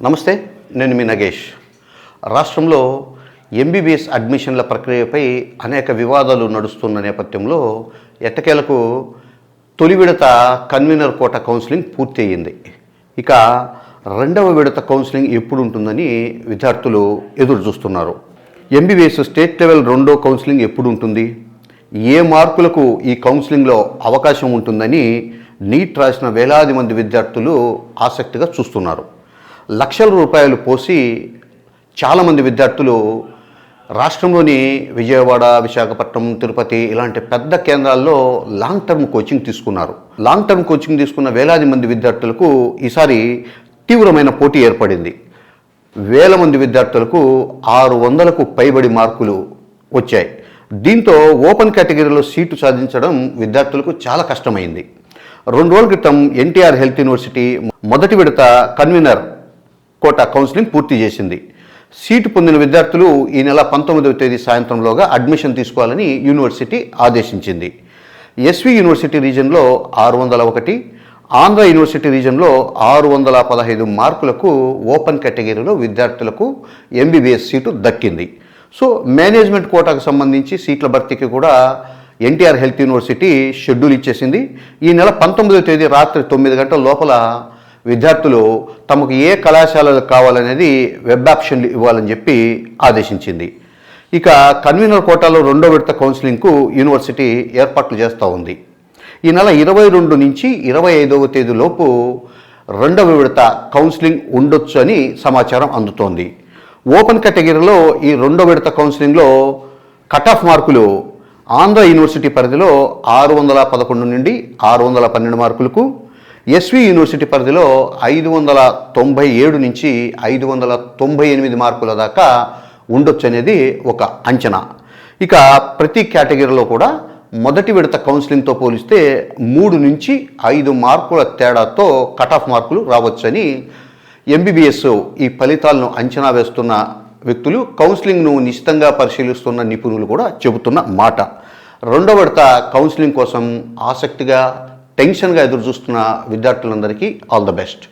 నమస్తే నేను మీ నగేష్. రాష్ట్రంలో ఎంబీబీఎస్ అడ్మిషన్ల ప్రక్రియపై అనేక వివాదాలు నడుస్తున్న నేపథ్యంలో ఎట్టకేలకు తొలి విడత కన్వీనర్ కోట కౌన్సిలింగ్ పూర్తి అయ్యింది ఇక రెండవ విడత కౌన్సిలింగ్ ఎప్పుడు ఉంటుందని విద్యార్థులు ఎదురు చూస్తున్నారు ఎంబీబీఎస్ స్టేట్ లెవెల్ రెండో కౌన్సిలింగ్ ఎప్పుడు ఉంటుంది ఏ మార్కులకు ఈ కౌన్సిలింగ్లో అవకాశం ఉంటుందని నీట్ రాసిన వేలాది మంది విద్యార్థులు ఆసక్తిగా చూస్తున్నారు. లక్షల రూపాయలు పోసి చాలామంది విద్యార్థులు రాష్ట్రంలోని విజయవాడ విశాఖపట్నం తిరుపతి ఇలాంటి పెద్ద కేంద్రాల్లో లాంగ్ టర్మ్ కోచింగ్ తీసుకున్నారు. లాంగ్ టర్మ్ కోచింగ్ తీసుకున్న వేలాది మంది విద్యార్థులకు ఈసారి తీవ్రమైన పోటీ ఏర్పడింది. వేల మంది విద్యార్థులకు ఆరు వందలకు పైబడి మార్కులు వచ్చాయి. దీంతో ఓపెన్ కేటగిరీలో సీటు సాధించడం విద్యార్థులకు చాలా కష్టమైంది. రెండు రోజుల క్రితం ఎన్టీఆర్ హెల్త్ యూనివర్సిటీ మొదటి విడత కన్వీనర్ కోట కౌన్సిలింగ్ పూర్తి చేసింది. సీటు పొందిన విద్యార్థులు ఈ నెల పంతొమ్మిదవ తేదీ సాయంత్రంలోగా అడ్మిషన్ తీసుకోవాలని యూనివర్సిటీ ఆదేశించింది. ఎస్వి యూనివర్సిటీ రీజన్లో ఆరు వందల ఒకటి ఆంధ్ర యూనివర్సిటీ రీజన్లో ఆరు వందల పదహైదు మార్కులకు ఓపెన్ కేటగిరీలో విద్యార్థులకు ఎంబీబీఎస్ సీటు దక్కింది. సో మేనేజ్మెంట్ కోటాకు సంబంధించి సీట్ల భర్తీకి కూడా ఎన్టీఆర్ హెల్త్ యూనివర్సిటీ షెడ్యూల్ ఇచ్చేసింది. ఈ నెల పంతొమ్మిదవ తేదీ రాత్రి తొమ్మిది గంటల లోపల విద్యార్థులు తమకు ఏ కళాశాలలు కావాలనేది వెబ్ ఆప్షన్లు ఇవ్వాలని చెప్పి ఆదేశించింది. ఇక కన్వీనర్ కోటాలో రెండో విడత కౌన్సిలింగ్కు యూనివర్సిటీ ఏర్పాట్లు చేస్తూ ఉంది. ఈ నెల ఇరవై రెండు నుంచి ఇరవై ఐదవ తేదీలోపు రెండవ విడత కౌన్సిలింగ్ ఉండొచ్చు అని సమాచారం అందుతోంది. ఓపెన్ కేటగిరీలో ఈ రెండో విడత కౌన్సిలింగ్లో కట్ ఆఫ్ మార్కులు ఆంధ్ర యూనివర్సిటీ పరిధిలో ఆరు వందల పదకొండు నుండి ఆరు వందల పన్నెండు మార్కులకు ఎస్వి యూనివర్సిటీ పరిధిలో ఐదు వందల తొంభై ఏడు నుంచి ఐదు వందల తొంభై ఎనిమిది మార్కుల దాకా ఉండొచ్చు అనేది ఒక అంచనా. ఇక ప్రతి కేటగిరీలో కూడా మొదటి విడత కౌన్సిలింగ్తో పోలిస్తే మూడు నుంచి ఐదు మార్కుల తేడాతో కట్ ఆఫ్ మార్కులు రావచ్చని ఎంబీబీఎస్ ఈ ఫలితాలను అంచనా వేస్తున్న వ్యక్తులు కౌన్సిలింగ్ను నిశ్చితంగా పరిశీలిస్తున్న నిపుణులు కూడా చెబుతున్న మాట. రెండో విడత కౌన్సిలింగ్ కోసం ఆసక్తిగా టెన్షన్గా ఎదురు చూస్తున్న విద్యార్థులందరికీ ఆల్ ద బెస్ట్.